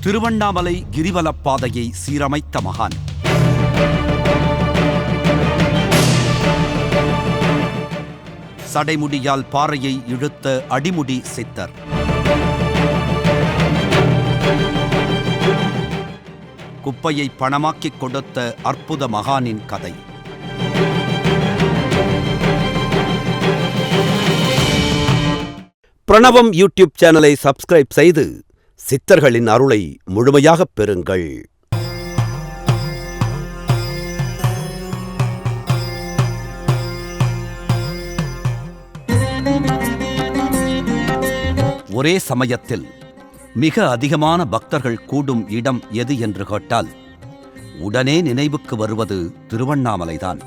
திருவண்ணாமலை கிரிவலப்பாதையை சீரமைத்த மகான். சடைமுடியால் பாறையை இழுத்த அடிமுடி சித்தர். குப்பையை பணமாக்கிக் கொடுத்த அற்புத மகானின் கதை. பிரணவம் யூடியூப் சேனலை சப்ஸ்கிரைப் செய்து சித்தர்களின் அருளை முழுமையாகப் பெறுங்கள். ஒரே சமயத்தில் மிக அதிகமான பக்தர்கள் கூடும் இடம் எது என்று கேட்டால் உடனே நினைவுக்கு வருவது திருவண்ணாமலைதான்.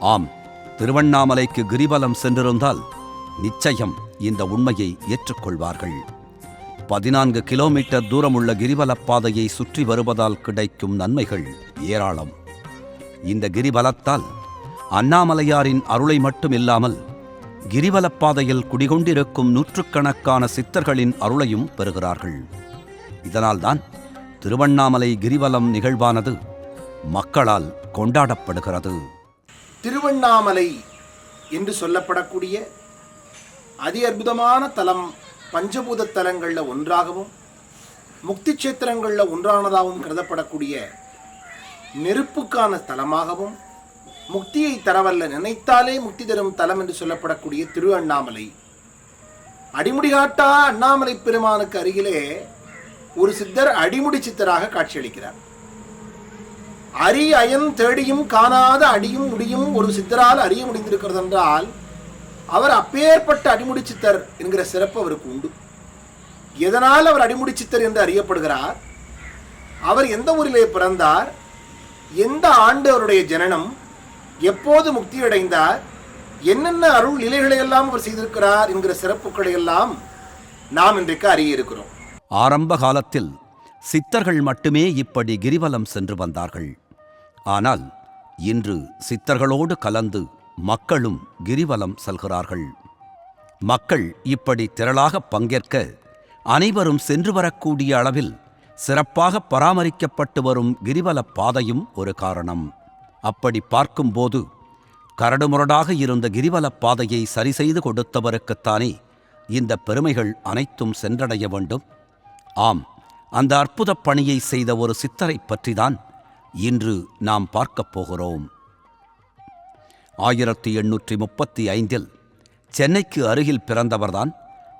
ஆம் திருவண்ணாமலைக்கு கிரிவலம் சென்றிருந்தால் நிச்சயம் இந்த உண்மையை ஏற்றுக்கொள்வார்கள். பதினான்கு கிலோமீட்டர் தூரமுள்ள கிரிவலப் பாதையை சுற்றி வருவதால் கிடைக்கும் நன்மைகள் ஏராளம். இந்த கிரிவலத்தால் அண்ணாமலையாரின் அருளை மட்டும் இல்லாமல் கிரிவலப்பாதையில் குடிகொண்டிருக்கும் நூற்றுக்கணக்கான சித்தர்களின் அருளையும் பெறுகிறார்கள். இதனால்தான் திருவண்ணாமலை கிரிவலம் நிகழ்வானது மக்களால் கொண்டாடப்படுகிறது. திருவண்ணாமலை என்று சொல்லப்படக்கூடிய அதி அற்புதமான தலம் பஞ்சபூத தலங்களில் ஒன்றாகவும் முக்தி சேத்திரங்களில் ஒன்றானதாகவும் கருதப்படக்கூடிய நெருப்புக்கான தலமாகவும் முக்தியை தரவல்ல நினைத்தாலே முக்தி தரும் தலம் என்று சொல்லப்படக்கூடிய திரு அண்ணாமலை. அடிமுடிகாட்டா அண்ணாமலை பெருமானுக்கு அருகிலே ஒரு சித்தர் அடிமுடி சித்தராக காட்சியளிக்கிறார். அரி அயன் தேடியும் காணாத அடியும் முடியும் ஒரு சித்தரால் அறிய முடிந்திருக்கிறது என்றால் அவர் அப்பேற்பட்ட அடிமுடி சித்தர் என்கிற சிறப்பு அவருக்கு உண்டு. எதனால் அவர் அடிமுடி சித்தர் என்று அறியப்படுகிறார்? அவர் எந்த ஊரிலே பிறந்தார்? எந்த ஆண்டு அவருடைய ஜனனம்? எப்போது முக்தியடைந்தார்? என்னென்ன அருள் நிலைகளை எல்லாம் அவர் செய்திருக்கிறார் என்கிற சிறப்புகளை எல்லாம் நாம் இன்றைக்கு அறிய இருக்கிறோம் ஆரம்ப காலத்தில் சித்தர்கள் மட்டுமே இப்படி கிரிவலம் சென்று வந்தார்கள். ஆனால் இன்று சித்தர்களோடு கலந்து மக்களும் கிரிவலம் செல்கிறார்கள். மக்கள் இப்படி திரளாக பங்கேற்க அனைவரும் சென்று வரக்கூடிய அளவில் சிறப்பாக பராமரிக்கப்பட்டு வரும் கிரிவலப் பாதையும் ஒரு காரணம். அப்படி பார்க்கும்போது கரடுமுரடாக இருந்த கிரிவலப் பாதையை சரி செய்து கொடுத்தவருக்குத்தானே இந்த பெருமைகள் அனைத்தும் சென்றடைய வேண்டும். ஆம் அந்த அற்புதப் பணியை செய்த ஒரு சித்தரைப் பற்றிதான் இன்று நாம் பார்க்கப் போகிறோம். ஆயிரத்தி எண்ணூற்றி முப்பத்தி ஐந்தில் சென்னைக்கு அருகில் பிறந்தவர்தான்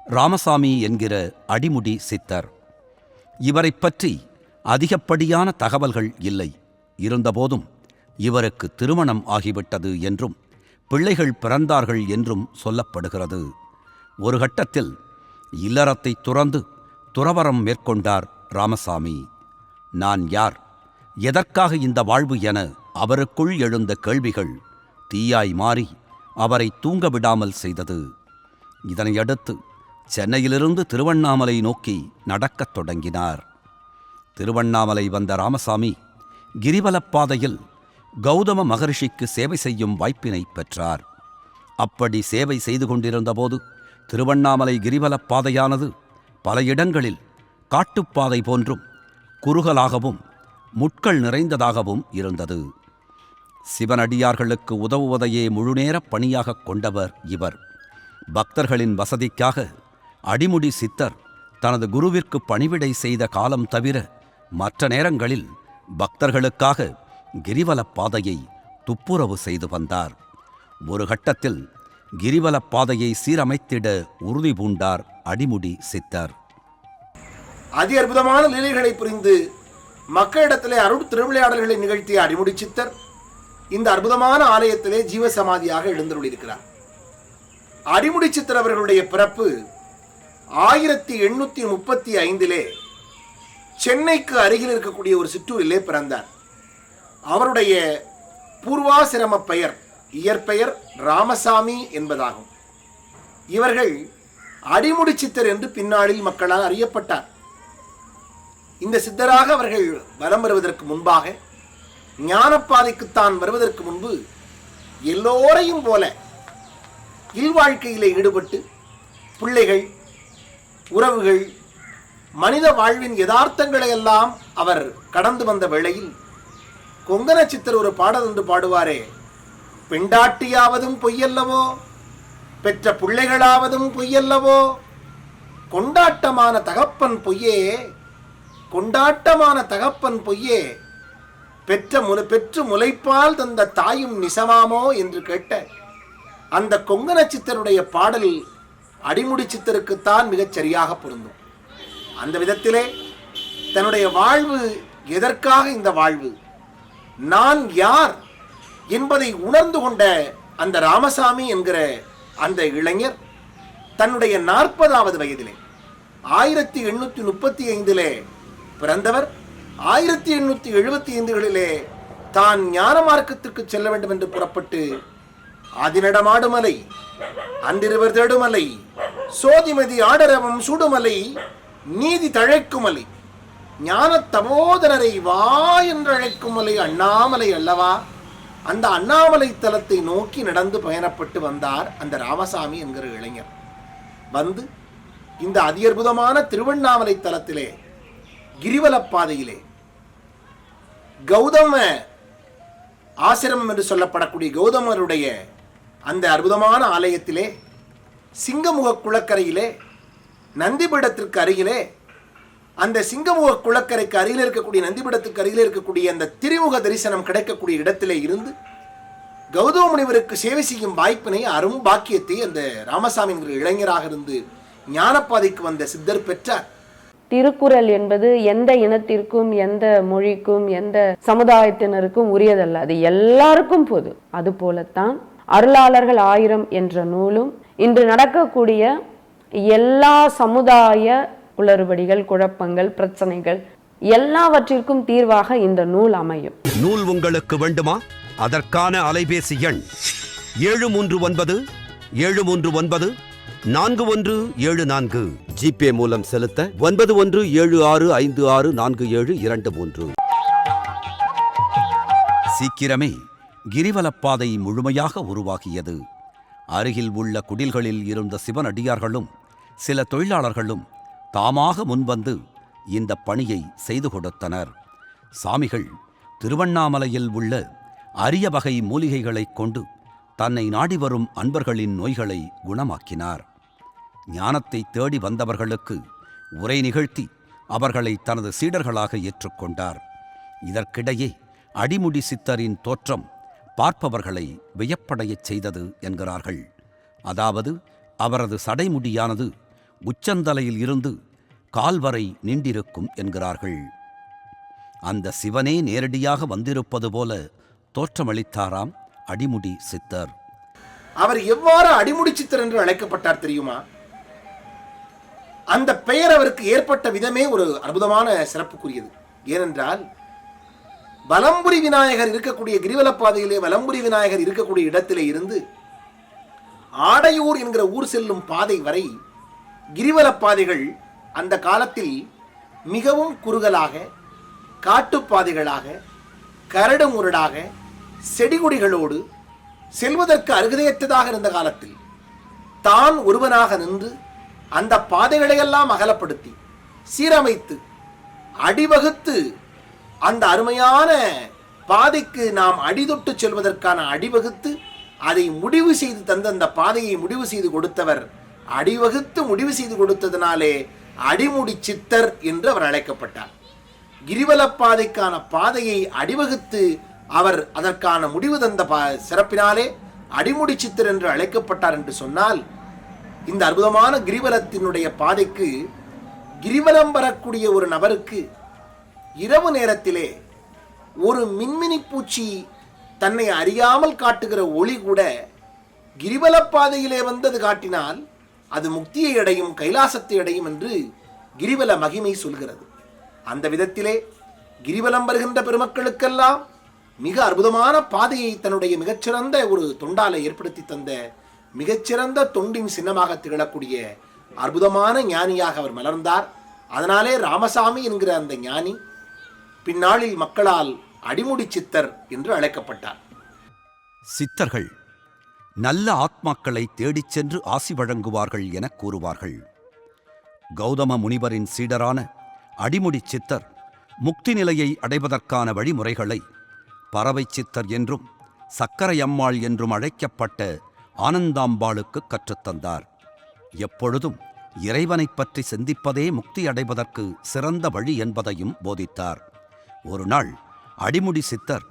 ராமசாமி என்கிற அடிமுடி சித்தர். இவரைப் பற்றி அதிகப்படியான தகவல்கள் இல்லை. இருந்தபோதும் இவருக்கு திருமணம் ஆகிவிட்டது என்றும் பிள்ளைகள் பிறந்தார்கள் என்றும் சொல்லப்படுகிறது. ஒரு கட்டத்தில் இல்லறத்தை துறந்து துறவரம் மேற்கொண்டார் ராமசாமி. நான் யார்? எதற்காக இந்த வாழ்வு என அவருக்குள் எழுந்த கேள்விகள் தீயாய் மாறி அவரை தூங்க விடாமல் செய்தது. இதனையடுத்து சென்னையிலிருந்து திருவண்ணாமலை நோக்கி நடக்கத் தொடங்கினார். திருவண்ணாமலை வந்த ராமசாமி கிரிவலப்பாதையில் கௌதம மகரிஷிக்கு சேவை செய்யும் வாய்ப்பினை பெற்றார். அப்படி சேவை செய்து கொண்டிருந்தபோது திருவண்ணாமலை கிரிவலப் பாதையானது பல இடங்களில் காட்டுப்பாதை போன்றும் குறுகலாகவும் முட்கள் நிறைந்ததாகவும் இருந்தது. சிவனடியார்களுக்கு உதவுவதையே முழுநேரப் பணியாகக் கொண்டவர் இவர். பக்தர்களின் வசதிக்காக அடிமுடி சித்தர் தனது குருவிற்கு பணிவிடை செய்த காலம் தவிர மற்ற நேரங்களில் பக்தர்களுக்காக கிரிவலப் பாதையை துப்புரவு செய்து வந்தார். ஒரு கட்டத்தில் கிரிவலப் பாதையை சீரமைத்திட உறுதி பூண்டார் அடிமுடி சித்தர். அதி அற்புதமான லீலைகளை புரிந்து மக்களிடத்திலே அருள் திருவிளையாடல்களை நிகழ்த்திய அடிமுடி சித்தர் இந்த அற்புதமான ஆலயத்திலே ஜீவசமாதியாக எழுந்தருளியிருக்கிறார். அடிமுடி சித்தர் அவர்களுடைய பிறப்பு ஆயிரத்தி எண்ணூத்தி முப்பத்தி ஐந்திலே சென்னைக்கு அருகில் இருக்கக்கூடிய ஒரு சிற்றூரிலே பிறந்தார். அவருடைய பூர்வாசிரம பெயர் இயற்பெயர் ராமசாமி என்பதாகும். இவர்கள் அடிமுடி சித்தர் என்று பின்னாளில் மக்களால் அறியப்பட்டார். இந்த சித்தராக அவர்கள் வலம் வருவதற்கு முன்பாக ஞானப்பாதைக்குத்தான் வருவதற்கு முன்பு எல்லோரையும் போல இல்வாழ்க்கையிலே ஈடுபட்டு பிள்ளைகள் உறவுகள் மனித வாழ்வின் யதார்த்தங்களை எல்லாம் அவர் கடந்து வந்த வேளையில் கொங்கண சித்தர் ஒரு பாடல் என்று பாடுவாரே. பெண்டாட்டியாவதும் பொய்யல்லவோ? பெற்ற பிள்ளைகளாவதும் பொய்யல்லவோ? கொண்டாட்டமான தகப்பன் பொய்யே. கொண்டாட்டமான தகப்பன் பொய்யே. பெற்ற முல பெற்று முளைப்பால் தந்த தாயும் நிசமாமோ? என்று கேட்ட அந்த கொங்கண சித்தருடைய பாடல் அடிமுடி சித்தருக்குத்தான் மிகச் சரியாக பொருந்தும். அந்த விதத்திலே தன்னுடைய வாழ்வு எதற்காக இந்த வாழ்வு? நான் யார் என்பதை உணர்ந்து கொண்ட அந்த ராமசாமி என்கிற அந்த இளைஞர் தன்னுடைய நாற்பதாவது வயதிலே ஆயிரத்தி எண்ணூற்றி முப்பத்தி ஐந்திலே பிறந்தவர். ஆயிரத்தி எண்ணூற்றி எழுபத்தி ஐந்துகளிலே தான் ஞான மார்க்கத்திற்கு செல்ல வேண்டும் என்று புறப்பட்டு அதினடமாடுமலை அன்றிருவர் தேடுமலை சோதிமதி ஆடரவம் சுடுமலை நீதி தழைக்குமலை ஞான தமோதரரை வா என்று அழைக்கும் அலை அண்ணாமலை அல்லவா? அந்த அண்ணாமலை தலத்தை நோக்கி நடந்து பயணப்பட்டு வந்தார் அந்த ராமசாமி என்கிற இளைஞர். வந்து இந்த அதியற்புதமான திருவண்ணாமலை தலத்திலே கிரிவலப்பாதையிலே கௌதம ஆசிரமம் என்று சொல்லப்படக்கூடிய கௌதமருடைய அந்த அற்புதமான ஆலயத்திலே சிங்கமுக குளக்கரையிலே நந்திபீடத்திற்கு அருகிலே அந்த சிங்கமுக குளக்கரைக்கு அருகில் இருக்கக்கூடிய நந்திபடத்துக்கு அருகில் இருக்கக்கூடிய அந்த திருமுக தரிசனம் கிடைக்கக்கூடிய இடத்திலே இருந்து கௌதம முனிவருக்கு சேவை செய்யும் வாய்ப்பினை அரும் பாக்கியத்தை அந்த ராமசாமி என்கிற இளைஞராக இருந்து ஞானப்பாதைக்கு வந்த சித்தர் பெற்றார். திருக்குறள் என்பது எந்த இனத்திற்கும் எந்த மொழிக்கும் எந்த சமுதாயத்தினருக்கும் உரியதல்ல. அது எல்லாருக்கும் பொது. அது போலத்தான் அருளாளர்கள் ஆயிரம் என்ற நூலும் இன்று நடக்கக்கூடிய எல்லா சமுதாய குளறுபடிகள் குழப்பங்கள் பிரச்சனைகள் எல்லாவற்றிற்கும் தீர்வாக இந்த நூல் அமையும். நூல் உங்களுக்கு வேண்டுமா? அதற்கான அலைபேசி எண் ஏழு மூன்று ஒன்பது ஏழு மூன்று ஒன்பது நான்கு ஒன்று ஏழு நான்கு. ஜிபே மூலம் செலுத்த ஒன்பது ஒன்று ஏழு ஆறு ஐந்து ஆறு நான்கு ஏழு இரண்டு மூன்று. சீக்கிரமே கிரிவலப்பாதை முழுமையாக உருவாகியது. அருகில் உள்ள குடில்களில் இருந்த சிவனடியார்களும் சில தொழிலாளர்களும் தாமாக முன்வந்து இந்த பணியை செய்து கொடுத்தனர். சாமிகள் திருவண்ணாமலையில் உள்ள அரிய வகை மூலிகைகளைக் கொண்டு தன்னை நாடி வரும் அன்பர்களின் நோய்களை குணமாக்கினார். ஞானத்தை தேடி வந்தவர்களுக்கு உரை நிகழ்த்தி அவர்களை தனது சீடர்களாக ஏற்றுக்கொண்டார் இதற்கிடையே அடிமுடி சித்தரின் தோற்றம் பார்ப்பவர்களை வியப்படையச் செய்தது என்கிறார்கள். அதாவது அவரது சடைமுடியானது உச்சந்தலையில் இருந்து கால்வரை நீண்டிருக்கும் என்கிறார்கள். அந்த சிவனே நேரடியாக வந்திருப்பது போல தோற்றமளித்தாராம் அடிமுடி சித்தர். அவர் எவ்வாறு அடிமுடி சித்தர் என்று அழைக்கப்பட்டார் தெரியுமா? அந்த பெயர் அவருக்கு ஏற்பட்ட விதமே ஒரு அற்புதமான சிறப்புக்குரியது. ஏனென்றால் வலம்புரி விநாயகர் இருக்கக்கூடிய கிரிவல பாதையிலே வலம்புரி விநாயகர் இருக்கக்கூடிய இடத்திலே இருந்து ஆடையூர் என்கிற ஊர் செல்லும் பாதை வரை கிரிவலப் பாதைகள் அந்த காலத்தில் மிகவும் குறுகலாக காட்டுப்பாதைகளாக கரடு முரடாக செடிகொடிகளோடு செல்வதற்கு அருகதையற்றதாக இருந்த காலத்தில் தான் ஒருவனாக நின்று அந்த பாதைகளையெல்லாம் அகலப்படுத்தி சீரமைத்து அடிவகுத்து அந்த அருமையான பாதைக்கு நாம் அடிதொட்டு செல்வதற்கான அடிவகுத்து அதை முடிவு செய்து தந்த அந்த பாதையை முடிவு செய்து கொடுத்தவர் அடிவகுத்து முடிவு செய்து கொடுத்ததினாலே அடிமுடி சித்தர் என்று அவர் அழைக்கப்பட்டார். கிரிவல பாதைக்கான பாதையை அடிவகுத்து அவர் அதற்கான முடிவு தந்த பா- சிறப்பினாலே அடிமுடி சித்தர் என்று அழைக்கப்பட்டார் என்று சொன்னால் இந்த அற்புதமான கிரிவலத்தினுடைய பாதைக்கு கிரிவலம் வரக்கூடிய ஒரு நபருக்கு இரவு நேரத்திலே ஒரு மின்மினி பூச்சி தன்னை அறியாமல் காட்டுகிற ஒளி கூட கிரிவல பாதையிலே வந்தது காட்டினால் அது முக்தியை அடையும் கைலாசத்தை அடையும் என்று கிரிவல மகிமை சொல்கிறது. அந்த விதத்திலே கிரிவலம் வருகின்ற பெருமக்களுக்கெல்லாம் மிக அற்புதமான பாதையை தன்னுடைய மிகச்சிறந்த ஒரு தொண்டாலை ஏற்படுத்தி தந்த மிகச்சிறந்த தொண்டின் சின்னமாக திகழக்கூடிய அற்புதமான ஞானியாக அவர் மலர்ந்தார். அதனாலே ராமசாமி என்கிற அந்த ஞானி பின்னாளில் மக்களால் அடிமுடி சித்தர் என்று அழைக்கப்பட்டார். சித்தர்கள் நல்ல ஆத்மாக்களை தேடிச் சென்று ஆசி வழங்குவார்கள் என கூறுவார்கள். கௌதம முனிவரின் சீடரான அடிமுடி சித்தர் முக்தி நிலையை அடைவதற்கான வழிமுறைகளை பறவை சித்தர் என்றும் சக்கரையம்மாள் என்றும் அழைக்கப்பட்ட ஆனந்தாம்பாளுக்கு கற்றுத்தந்தார் எப்பொழுதும் இறைவனைப் பற்றி சிந்திப்பதே முக்தி அடைவதற்கு சிறந்த வழி என்பதையும் போதித்தார். ஒரு நாள் அடிமுடி சித்தர்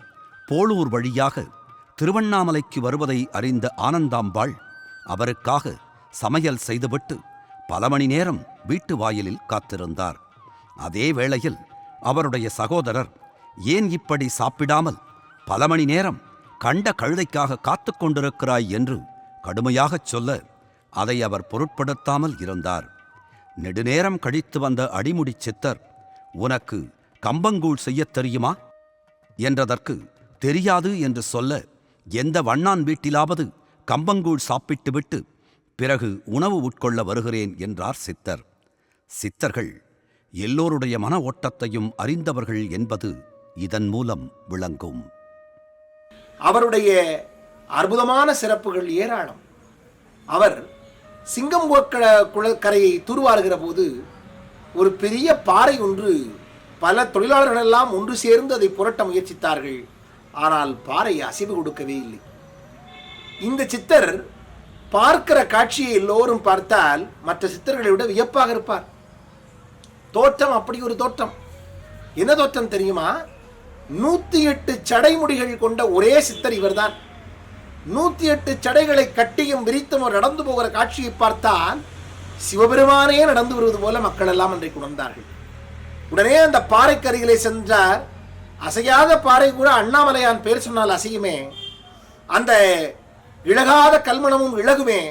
போளூர் வழியாக திருவண்ணாமலைக்கு வருவதை அறிந்த ஆனந்தாம்பாள் அவருக்காக சமையல் செய்துவிட்டு பல மணி நேரம் வீட்டு வாயிலில் காத்திருந்தார். அதே வேளையில் அவருடைய சகோதரர் ஏன் இப்படி சாப்பிடாமல் பல மணி நேரம் கண்ட கழுதைக்காக காத்துக் கொண்டிருக்கிறாய் என்று கடுமையாகச் சொல்ல அதை அவர் பொருட்படுத்தாமல் இருந்தார். நெடுநேரம் கழித்து வந்த அடிமுடி சித்தர் உனக்கு கம்பங்கூழ் செய்யத் தெரியுமா? என்றதற்கு தெரியாது என்று சொல்ல எந்த வண்ணான் வீட்டிலாவது கம்பங்கூழ் சாப்பிட்டுவிட்டு பிறகு உணவு உட்கொள்ள வருகிறேன் என்றார் சித்தர். சித்தர்கள் எல்லோருடைய மன ஓட்டத்தையும் அறிந்தவர்கள் என்பது இதன் மூலம் விளங்கும். அவருடைய அற்புதமான சிறப்புகள் ஏராளம். அவர் சிங்கம் குளக்கரையை தூர்வாருகிற போது ஒரு பெரிய பாறை ஒன்று பல தொழிலாளர்கள் எல்லாம் ஒன்று சேர்ந்து அதை புரட்ட முயற்சித்தார்கள். ஆனால் பாறை அசைவு கொடுக்கவே இல்லை. இந்த சித்தர் பார்க்கிற காட்சியை எல்லோரும் பார்த்தால் மற்ற சித்தர்களை விட வியப்பாக இருப்பார். தோற்றம் அப்படி ஒரு தோற்றம். என்ன தோற்றம் தெரியுமா? நூத்தி எட்டு சடைமுடிகள் கொண்ட ஒரே சித்தர் இவர்தான். நூத்தி எட்டு சடைகளை கட்டியும் விரித்தும் நடந்து போகிற காட்சியை பார்த்தால் சிவபெருமானே நடந்து வருவது போல மக்கள் எல்லாம் அன்றைக்கு உணர்ந்தார்கள். உடனே அந்த பாறைக்கருகிலே சென்றார். அசையாத பாறை கூட அண்ணாமலையான் பேர் சொன்னால் அசையுமே. அந்த இழகாத கல்மணமும் இழகுமே.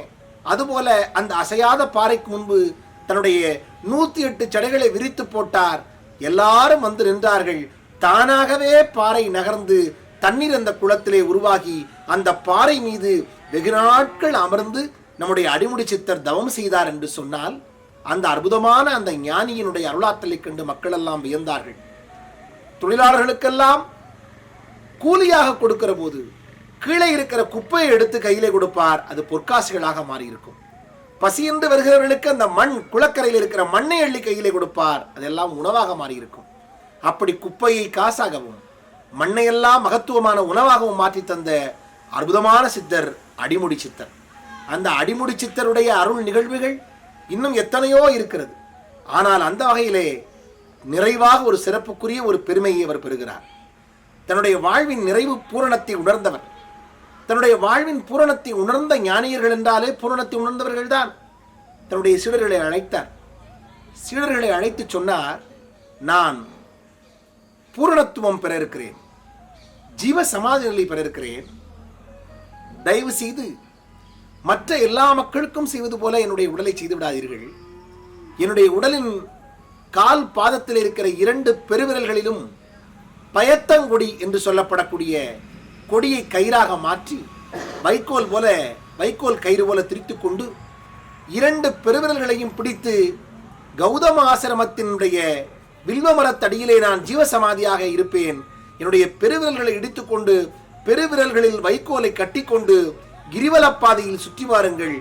அதுபோல அந்த அசையாத பாறைக்கு முன்பு தன்னுடைய நூத்தி எட்டு சடைகளை விரித்து போட்டார். எல்லாரும் வந்து நின்றார்கள். தானாகவே பாறை நகர்ந்து தண்ணீர் அந்த குளத்திலே உருவாகி அந்த பாறை மீது வெகு நாட்கள் அமர்ந்து நம்முடைய அடிமுடி சித்தர் தவம் செய்தார் என்று சொன்னால் அந்த அற்புதமான அந்த ஞானியினுடைய அருளாற்றலை கண்டு மக்கள் எல்லாம் வியந்தார்கள். தொழிலாளர்களுக்கெல்லாம் கூலியாக கொடுக்கிற போது கீழே இருக்கிற குப்பையை எடுத்து கையிலே கொடுப்பார் அது பொற்காசுகளாக மாறியிருக்கும். பசியின்று வருகிறவர்களுக்கு அந்த மண் குளக்கரையில் இருக்கிற மண்ணை அள்ளி கையிலே கொடுப்பார் அதெல்லாம் உணவாக மாறியிருக்கும். அப்படி குப்பையை காசாகவும் மண்ணையெல்லாம் மகத்துவமான உணவாகவும் மாற்றி தந்த அற்புதமான சித்தர் அடிமுடி சித்தர். அந்த அடிமுடி சித்தருடைய அருள் நிகழ்வுகள் இன்னும் எத்தனையோ இருக்கிறது. ஆனால் அந்த வகையிலே நிறைவாக ஒரு சிறப்புக்குரிய ஒரு பெருமையை அவர் பெறுகிறார். தன்னுடைய வாழ்வின் நிறைவு பூரணத்தை உணர்ந்தவர். தன்னுடைய வாழ்வின் பூரணத்தை உணர்ந்த ஞானியர்கள் என்றாலே பூரணத்தை உணர்ந்தவர்கள் தான். தன்னுடைய சீடர்களை அழைத்தார். சீடர்களை அழைத்து சொன்னார் நான் பூரணத்துவம் பெற இருக்கிறேன் ஜீவ சமாதி நிலை பெற இருக்கிறேன் தயவு செய்து மற்ற எல்லா மக்களுக்கும் செய்வது போல என்னுடைய உடலை செய்து விடாதீர்கள். என்னுடைய உடலின் கால் பாதத்தில் இருக்கிற இரண்டு பெருவிரல்களிலும் பயத்தங்கொடி என்று சொல்லப்படக்கூடிய கொடியை கயிறாக மாற்றி வைக்கோல் போல வைக்கோல் கயிறு போல திரித்து கொண்டு இரண்டு பெருவிரல்களையும் பிடித்து கௌதம ஆசிரமத்தினுடைய வில்வ மரத்தடியிலே நான் ஜீவசமாதியாக இருப்பேன். என்னுடைய பெருவிரல்களை இடித்துக்கொண்டு பெருவிரல்களில் வைக்கோலை கட்டிக்கொண்டு கிரிவலப்பாதையில் சுற்றி வாருங்கள்.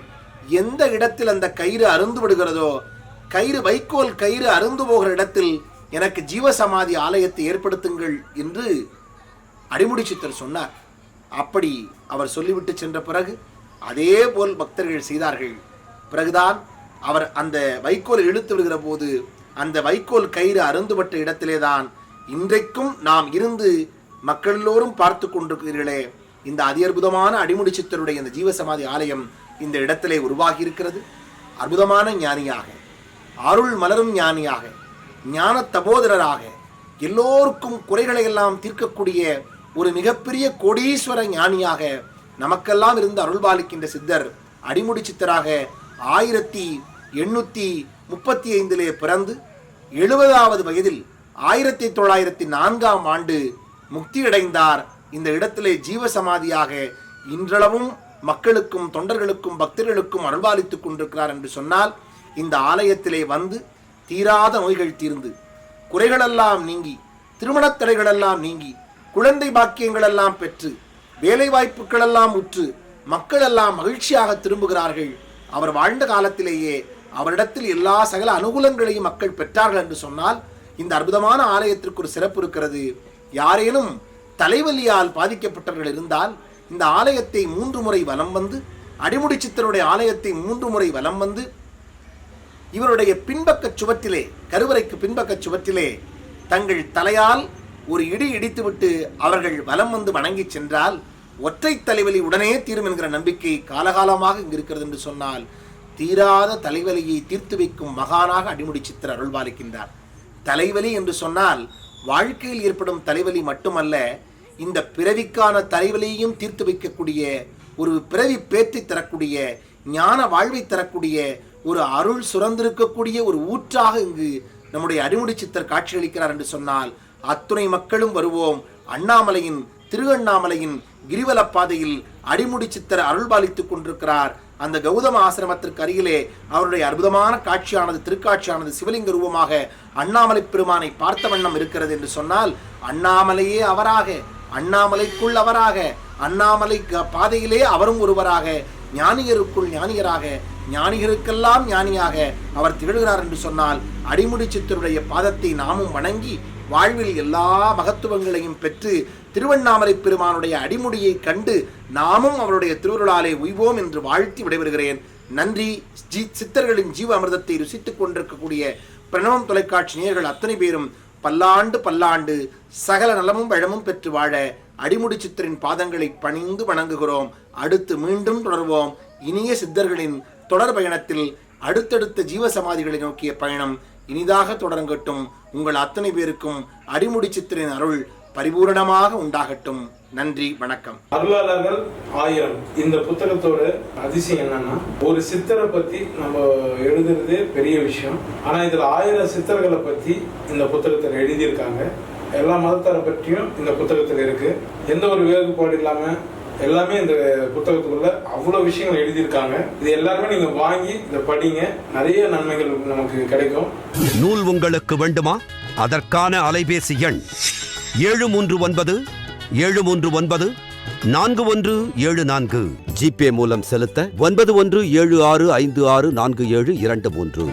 எந்த இடத்தில் அந்த கயிறு அருந்து விடுகிறதோ கயிறு வைக்கோல் கயிறு அருந்து போகிற இடத்தில் எனக்கு ஜீவசமாதி ஆலயத்தை ஏற்படுத்துங்கள் என்று அடிமுடி சித்தர் சொன்னார். அப்படி அவர் சொல்லிவிட்டு சென்ற பிறகு அதே போல் பக்தர்கள் செய்தார்கள். பிறகுதான் அவர் அந்த வைக்கோல் இழுத்து விடுகிற போது அந்த வைக்கோல் கயிறு அருந்துபட்ட இடத்திலேதான் இன்றைக்கும் நாம் இருந்து மக்கள் எல்லோரும் பார்த்து கொண்டிருக்கிறீர்களே இந்த அதி அற்புதமான அடிமுடி சித்தருடைய இந்த ஜீவசமாதி ஆலயம் இந்த இடத்திலே உருவாகி இருக்கிறது அற்புதமான ஞானியாக அருள் மலரும் ஞானியாக ஞான தபோதரராக எல்லோருக்கும் குறைகளை எல்லாம் தீர்க்கக்கூடிய ஒரு மிகப்பெரிய கோடீஸ்வர ஞானியாக நமக்கெல்லாம் இருந்து அருள்பாலிக்கின்ற சித்தர் அடிமுடி சித்தராக ஆயிரத்தி எண்ணூற்றி முப்பத்தி ஐந்திலே பிறந்து எழுபதாவது வயதில் ஆயிரத்தி தொள்ளாயிரத்தி நான்காம் ஆண்டு முக்தியடைந்தார். இந்த இடத்திலே ஜீவசமாதியாக இன்றளவும் மக்களுக்கும் தொண்டர்களுக்கும் பக்தர்களுக்கும் அருள்பாலித்துக் கொண்டிருக்கிறார் என்று சொன்னால் இந்த ஆலயத்திலே வந்து தீராத நோய்கள் தீர்ந்து குறைகளெல்லாம் நீங்கி திருமணத் தடைகளெல்லாம் நீங்கி குழந்தை பாக்கியங்களெல்லாம் பெற்று வேலை உற்று மக்கள் எல்லாம் மகிழ்ச்சியாக திரும்புகிறார்கள். அவர் வாழ்ந்த காலத்திலேயே அவரிடத்தில் எல்லா சகல அனுகூலங்களையும் மக்கள் பெற்றார்கள் என்று சொன்னால் இந்த அற்புதமான ஆலயத்திற்கு ஒரு சிறப்பு இருக்கிறது. யாரேனும் தலைவலியால் பாதிக்கப்பட்டவர்கள் இருந்தால் இந்த ஆலயத்தை மூன்று முறை வலம் வந்து அடிமுடி சித்தருடைய ஆலயத்தை மூன்று முறை வலம் வந்து இவருடைய பின்பக்க சுவத்திலே கருவறைக்கு பின்பக்க சுவத்திலே தங்கள் தலையால் ஒரு இடி இடித்துவிட்டு அவர்கள் வலம் வந்து வணங்கி சென்றால் ஒற்றை தலைவலி உடனே தீரும் என்கிற நம்பிக்கை காலகாலமாக இங்கு இருக்கிறது என்று சொன்னால் தீராத தலைவலியை தீர்த்து வைக்கும் மகானாக அடிமுடி சித்தர் அருள்பாலிக்கின்றார். தலைவலி என்று சொன்னால் வாழ்க்கையில் ஏற்படும் தலைவலி மட்டுமல்ல இந்த பிறவிக்கான தலைவலியையும் தீர்த்து வைக்கக்கூடிய ஒரு பிறவி பேற்றி தரக்கூடிய ஞான வாழ்வை தரக்கூடிய ஒரு அருள் சுரந்திருக்கக்கூடிய ஒரு ஊற்றாக இங்கு நம்முடைய அடிமுடி சித்தர் காட்சியளிக்கிறார் என்று சொன்னால் அத்துணை மக்களும் வருவோம். அண்ணாமலையின் திருவண்ணாமலையின் கிரிவலப்பாதையில் கிரிவல பாதையில் அடிமுடி சித்தர் அருள்பாலித்துக் கொண்டிருக்கிறார். அந்த கௌதம ஆசிரமத்திற்கு அருகிலே அவருடைய அற்புதமான காட்சியானது திருக்காட்சியானது சிவலிங்க ரூபமாக அண்ணாமலை பெருமானை பார்த்த வண்ணம் இருக்கிறது என்று சொன்னால் அண்ணாமலையே அவராக அண்ணாமலைக்குள் அவராக அண்ணாமலை பாதையிலே அவரும் ஒருவராக ஞானிகருக்குள் ஞானிகராக ஞானிகருக்கெல்லாம் ஞானியாக அவர் திகழ்கிறார் என்று சொன்னால் அடிமுடி சித்தருடைய பாதத்தை நாமும் வணங்கி வாழ்வில் எல்லா மகத்துவங்களையும் பெற்று திருவண்ணாமலை பெருமானுடைய அடிமுடியை கண்டு நாமும் அவருடைய திருவருளாலே உய்வோம் என்று வாழ்த்தி விடைபெறுகிறேன். நன்றி. ஜி சித்தர்களின் ஜீவ அமிர்தத்தை ருசித்துக் கொண்டிருக்கக்கூடிய பிரணவம் தொலைக்காட்சி நேயர்கள் அத்தனை பேரும் பல்லாண்டு பல்லாண்டு சகல நலமும் வளமும் பெற்று வாழ அடிமுடி சித்தரின் பாதங்களை பணிந்து வணங்குகிறோம். அடுத்து மீண்டும் தொடர்வோம் இனிய சித்தர்களின் தொடர் பயணத்தில் அடுத்தடுத்த ஜீவ சமாதிகளை நோக்கிய பயணம் இனிதாக தொடரங்கட்டும். உங்கள் அத்தனை பேருக்கும் அடிமுடி சித்திரின் அருள் பரிபூரணமாக உண்டாகட்டும். நன்றி வணக்கம். அருளாளர்கள் ஆயிரம். இந்த புத்தகத்தோட அதிசயம் என்னன்னா ஒரு சித்தரை பத்தி நம்ம எழுதுறதே பெரிய விஷயம். ஆனா இதுல ஆயிரம் சித்தர்களை பத்தி இந்த புத்தகத்துல எழுதியிருக்காங்க. எல்லா மதத்தாரை பற்றியும் இந்த புத்தகத்தில் இருக்கு. எந்த ஒரு வேறுபாடு இல்லாம எல்லாமே இந்த புத்தகத்துக்குள்ள அவ்வளவு விஷயங்கள் எழுதியிருக்காங்க. இது எல்லாருமே நீங்க வாங்கி இதை படிங்க. நிறைய நன்மைகள் நமக்கு கிடைக்கும். நூல் உங்களுக்கு வேண்டுமா? அதற்கான அலைபேசி எண் ஏழு மூன்று ஒன்பது ஏழு மூன்று ஒன்பது நான்கு ஒன்று ஏழு நான்கு. ஜிபே மூலம் செலுத்த ஒன்பது ஒன்று ஏழு ஆறு ஐந்து ஆறு நான்கு ஏழு இரண்டு மூன்று.